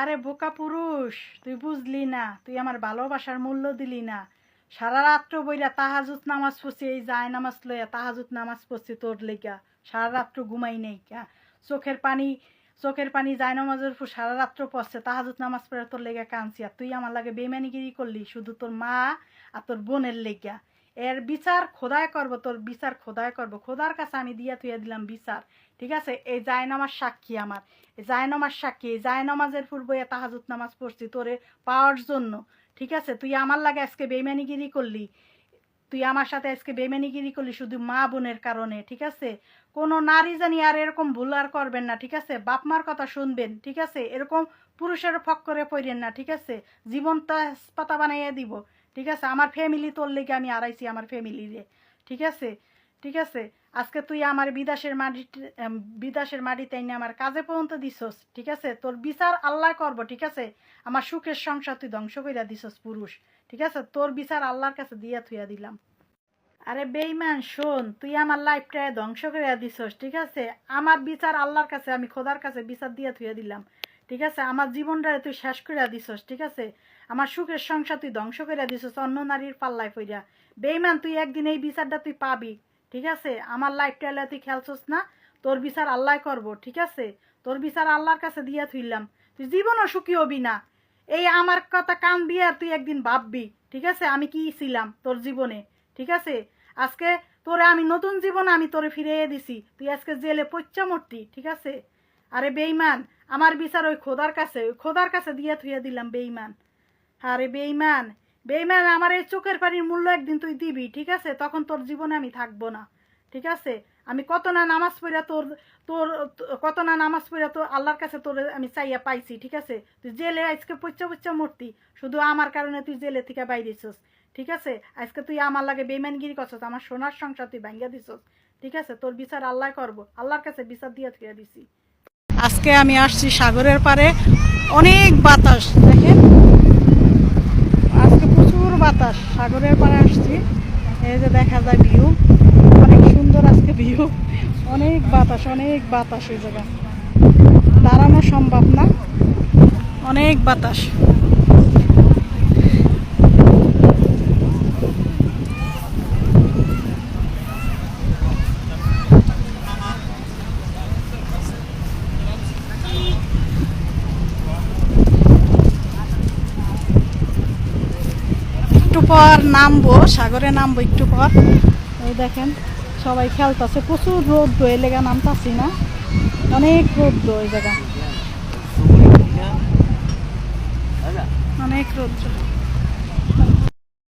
আরে বোকা পুরুষ, তুই বুঝলি না, তুই আমার ভালোবাসার মূল্য দিলি না। সারা রাত্র বইরা তাহাজুত নামাজ পড়ছি, এই যায় নামাজ লইয়া তাহাজুত নামাজ পড়ছি তোর লেগা। সারা রাত্র ঘুমাই নেই কা চোখের পানি চোখের পানি যায় নামাজের উপর সারা রাত্র পড়ছে, তাহাজুত নামাজ পড়ে তোর লেগা কাঁদছি। আর তুই আমার লাগে বেমানিগিরি করলি, শুধু তোর মা আর তোর বোনের লেগা। এর বিচার খোদায় করব, তোর বিচার খোদায় করব। খোদার কাছে আমি দিয়া তুইয়া দিলাম বিচার, ঠিক আছে? এই জায়নামাজ সাক্ষী আমার, এই জায়নামাজ সাক্ষী, এই জায়নামাজের পূর্বে তাহাজুত নামাজ পড়ছি তোরে পাওয়ার জন্য, ঠিক আছে? তুই আমার লাগে আজকে বেমানিগিরি করলি, তুই আমার সাথে আজকে বেমানিগিরি করলি শুধু মা বোনের কারণে, ঠিক আছে? কোনো নারী জানি আর এরকম ভুল আর করবেন না, ঠিক আছে? বাপ মার কথা শুনবেন, ঠিক আছে? এরকম পুরুষের ফক করে পড়েন না, ঠিক আছে? জীবনটা পাতা বানাইয়া দিব। ঠিক আছে? আমার ফ্যামিলি তোর লেগে আমি আড়াইছি আমার ফ্যামিলিরে ঠিক আছে? ঠিক আছে? আজকে তুই আমার বিদেশের মাটি বিদেশের মাটিতে এনে আমার কাজে পর্যন্ত দিছস, ঠিক আছে? তোর বিচার আল্লাহ করব, ঠিক আছে? আমার সুখের সংসার তুই ধ্বংস করিয়া দিছস, পুরুষ। ঠিক আছে? তোর বিচার আল্লাহর কাছে দিয়া থুইয়া দিলাম। আরে বেইমান শোন, তুই আমার লাইফটা ধ্বংস করিয়া দিছস, ঠিক আছে? আমার বিচার আল্লাহর কাছে, আমি খোদার কাছে বিচার দিয়া থুয়ে দিলাম। ঠিক আছে? আমার জীবনটা তুই শেষ করে দিছস, ঠিক আছে? আমার সুখের সংসার তুই ধ্বংস করে দিছস, অন্য নারীর পাল্লায় পইরা। বেইমান তুই একদিন এই বিচারটা তুই পাবি, ঠিক আছে? আমার লাইফটা এলে তুই খেলছস না, তোর বিচার আল্লাহ করব, ঠিক আছে? তোর বিচার আল্লাহর কাছে দিয়া থুইলাম। তুই জীবনও সুখী হবি না। এই আমার কথা কান দিয়ে আর তুই একদিন ভাববি, ঠিক আছে? আমি কি ছিলাম তোর জীবনে, ঠিক আছে? আজকে তোরে আমি নতুন জীবন আমি তোরে ফিরিয়ে দিছি, তুই আজকে জেলে পচ্চা মরতি, ঠিক আছে? আরে বেইমান আমার বিচার ওই খোদার কাছে, ওই খোদার কাছে দিয়ে থুয়ে দিলাম বেইমান আরে বেইমান বেইমান আমার এই চোখের পানির মূল্য একদিন তুই দিবি, ঠিক আছে? তখন তোর জীবনে আমি থাকব না, ঠিক আছে? আমি কত না নামাজ পড়া তোর তোর, কত না নামাজ পড়া তোর আল্লাহর কাছে তোর আমি চাইয়া পাইছি, ঠিক আছে? তুই জেলে আজকে পচ্চা পচ্চা মরতি, শুধু আমার কারণে তুই জেলে থেকে বাইরেছস ঠিক আছে? আজকে তুই আমার লাগে বেমানগিরি করছস, আমার সোনার সংসার তুই ভাঙ্গা দিছস, ঠিক আছে? তোর বিচার আল্লাহ করব, আল্লাহর কাছে বিচার দিয়ে থুয়ে দিছি। আজকে আমি আসছি সাগরের পারে অনেক বাতাস, দেখেন। আজকে প্রচুর বাতাস, সাগরের পারে আসছি। এই যে দেখা যায় ভিউ অনেক সুন্দর আজকে ভিউ অনেক বাতাস অনেক বাতাস ওই জায়গা দাঁড়ানো সম্ভব না। অনেক বাতাস। একটু পর নামবো, সাগরে নামবো একটু পর। ওই দেখেন, সবাই খেলতেছে। প্রচুর রোদ এই লেগা নামতাছি না। অনেক রোদ ওই জায়গা। অনেক রোদ।